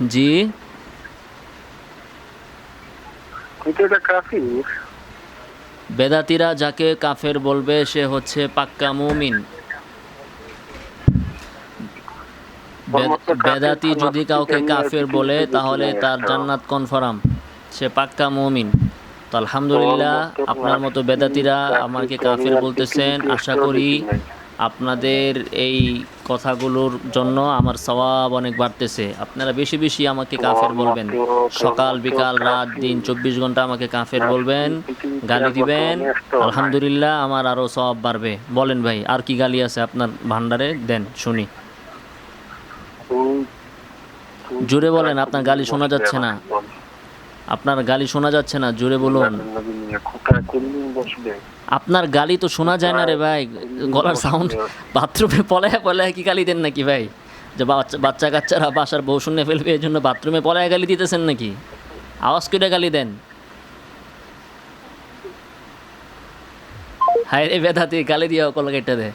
জি। বেদাতিরা যাকে কাফের বলবে সে হচ্ছে পাক্কা মুমিন। বেদাতি যদি কাউকে কাফের বলে তাহলে তার জান্নাত কনফার্ম সে পাক্কা মুমিন। তো আলহামদুলিল্লাহ আপনার মতো বেদাতিরা আমাকে কাফের বলতেছেন আশা করি আপনাদের এই কথাগুলোর জন্য আমার সওয়াব অনেক বাড়তেছে। আপনারা বেশি বেশি আমাকে কাফের বলবেন। সকাল বিকাল রাত দিন চব্বিশ ঘণ্টা আমাকে কাফের বলবেন গালি দিবেন। আলহামদুলিল্লাহ আমার আরও সওয়াব বাড়বে। বলেন ভাই আর কি গালি আছে আপনার ভান্ডারে? দেন শুনি। জোরে বলেন, আপনার গালি শোনা যাচ্ছে না। আপনার গালি শোনা যাচ্ছে না, জোরে বলুন। আপনার গালি তো শোনা যায় না রে ভাই, গলার সাউন্ড বাথরুমে পলায় পলায় কি গালি দেন নাকি ভাই? যে বাচ্চা বাচ্চা কাচ্চারা বাসার বউ শুনে ফেলবে এই জন্য বাথরুমে পলায় গালি দিতেছেন নাকি? আওয়াজ করে গালি দেন। হায় রে বেধাতে গালি দিয়ে কল কেটে দে।